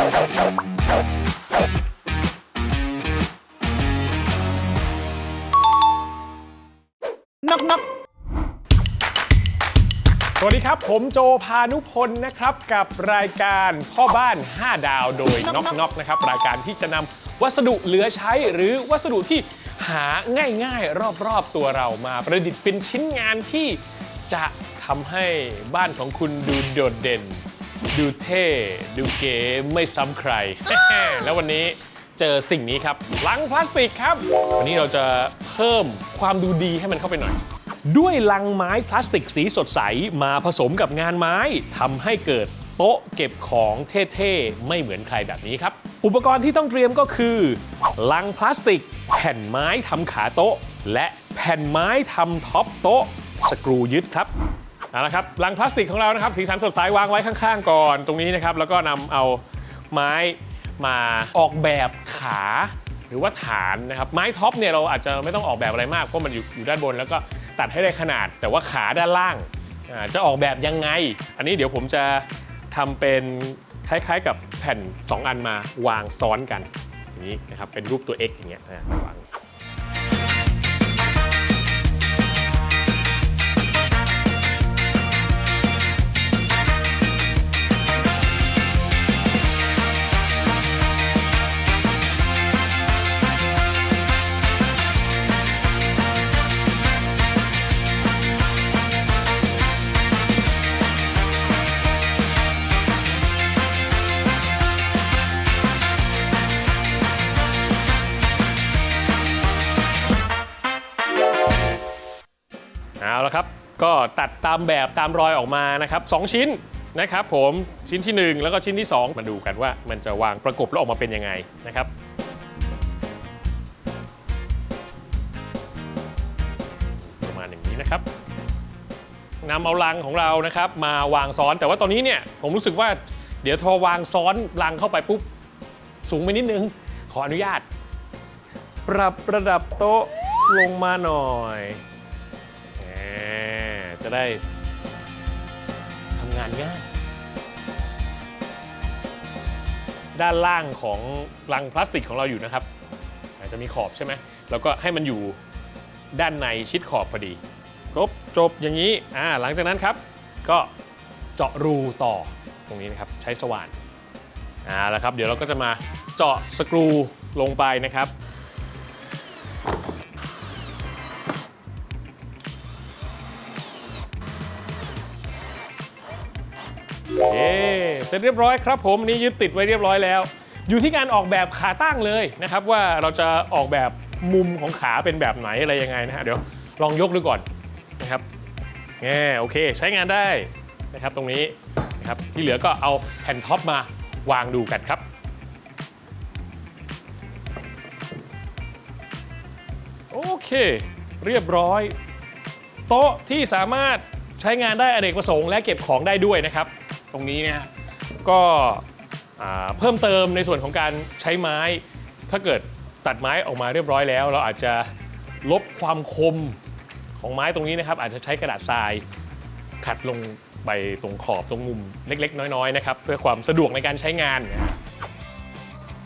นกนกสวัสดีครับ ผมโจพานุพลนะครับ กับรายการพ่อบ้าน 5 ดาวโดยน็อกน็อกนะครับ รายการที่จะนำวัสดุเหลือใช้ หรือวัสดุที่หาง่ายๆ รอบๆตัวเรามาประดิษฐ์เป็นชิ้นงานที่จะทำให้บ้านของคุณดูโดดเด่น ดูเท่ดูเก๋ไม่ซ้ำใคร แล้ววันนี้เจอสิ่งนี้ครับลังพลาสติกครับ วันนี้เราจะเพิ่มความดูดีให้มันเข้าไปหน่อย ด้วยลังไม้พลาสติกสีสดใสมาผสมกับงานไม้ทำให้เกิดโต๊ะเก็บของเท่ๆ ไม่เหมือนใครแบบนี้ครับ อุปกรณ์ที่ต้องเตรียมก็คือ ลังพลาสติก แผ่นไม้ทำขาโต๊ะ และแผ่นไม้ทำท็อปโต๊ะ สกรูยึดครับ เอาละครับลังพลาสติกของเรานะครับสีสันสดใสวางไว้ข้างๆ ก่อนตรงนี้นะครับ แล้วก็นำเอาไม้มาออกแบบขาหรือว่าฐานนะครับ ไม้ท็อปเนี่ยเราอาจจะไม่ต้องออกแบบอะไรมากเพราะมันอยู่อยู่ด้านบน แล้วก็ตัดให้ได้ขนาด แต่ว่าขาด้านล่างอ่าจะออกแบบยังไง อันนี้เดี๋ยวผมจะทำเป็นคล้ายๆ กับแผ่น 2 อันมาวางซ้อนกันอย่างนี้นะครับเป็นรูปตัว X อย่างเงี้ยนะวาง เอาละครับ ก็ตัดตามแบบตามรอยออกมานะครับสองชิ้นนะครับผมชิ้นที่ 1 แล้วก็ชิ้นที่ 2 มาดูกันว่ามันจะวางประกบแล้วออกมาเป็นยังไงนะครับประมาณอย่างนี้นะครับนำเอาลังของเรานะครับ มาวางซ้อนแต่ว่าตอนนี้เนี่ยผมรู้สึกว่าเดี๋ยวพอวางซ้อนลังเข้าไปปุ๊บสูงไปนิดนึง ขออนุญาต ปรับระดับโต๊ะลงมาหน่อย จะได้ทำงานง่าย ด้านล่างของลังพลาสติกของเราอยู่นะครับ อาจจะมีขอบใช่ไหมแล้วก็ให้มันอยู่ด้านในชิดขอบพอดี ครบจบอย่างนี้อ่าหลังจากนั้นครับ ก็เจาะรูต่อตรงนี้นะครับ ใช้สว่านอ่าแล้วครับ เดี๋ยวเราก็จะมาเจาะสกรูลงไปนะครับ เคเสร็จเรียบร้อยครับผมนนี้ยึดติดไว้เรียบร้อยแล้ว อยู่ที่การออกแบบขาตั้งเลยนะครับว่าเราจะออกแบบมุมของขาเป็นแบบไหนอะไรยังไงนะฮะเดี๋ยวลองยกดูก่อนนะครับแง่โอเค ใช้งานได้นะครับตรงนี้นะครับที่เหลือก็เอาแผ่นท็อปมาวางดูกันครับโอเคเรียบร้อย โต๊ะที่สามารถใช้งานได้อเนกประสงค์และเก็บของได้ด้วยนะครับ ตรงนี้เนี่ยก็เพิ่มเติมในส่วนของการใช้ไม้ ถ้าเกิดตัดไม้ออกมาเรียบร้อยแล้ว เราอาจจะลบความคมของไม้ตรงนี้นะครับ อาจจะใช้กระดาษทรายขัดลงไปตรงขอบตรงมุมเล็ก ๆ น้อยๆนะครับเพื่อความสะดวกในการใช้งานนะ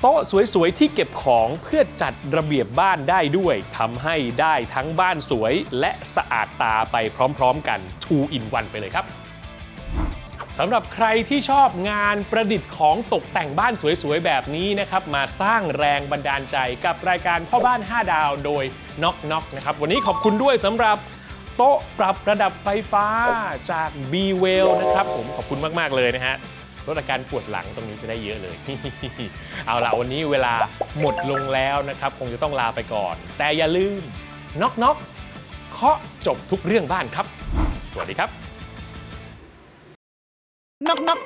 โต๊ะสวยๆที่เก็บของเพื่อจัดระเบียบบ้านได้ด้วยทำให้ได้ทั้งบ้านสวยและสะอาดตาไปพร้อม ๆ กัน 2 in 1 ไปเลยครับ สำหรับใครที่ชอบงานประดิษฐ์ของตกแต่งบ้านสวยๆ แบบนี้นะครับ มาสร้างแรงบันดาลใจกับรายการพ่อบ้าน 5 ดาวโดยน็อกน็อกนะครับ วันนี้ขอบคุณด้วยสำหรับโต๊ะปรับระดับไฟฟ้าจาก b w e l l นะครับผมขอบคุณมากๆเลยนะฮะลดอาการปวดหลังตรงนี้จะได้เยอะเลย เอาล่ะวันนี้เวลาหมดลงแล้วนะครับ คงจะต้องลาไปก่อน แต่อย่าลืมน็อกน็อกเคาะจบทุกเรื่องบ้านครับ สวัสดีครับ นกนก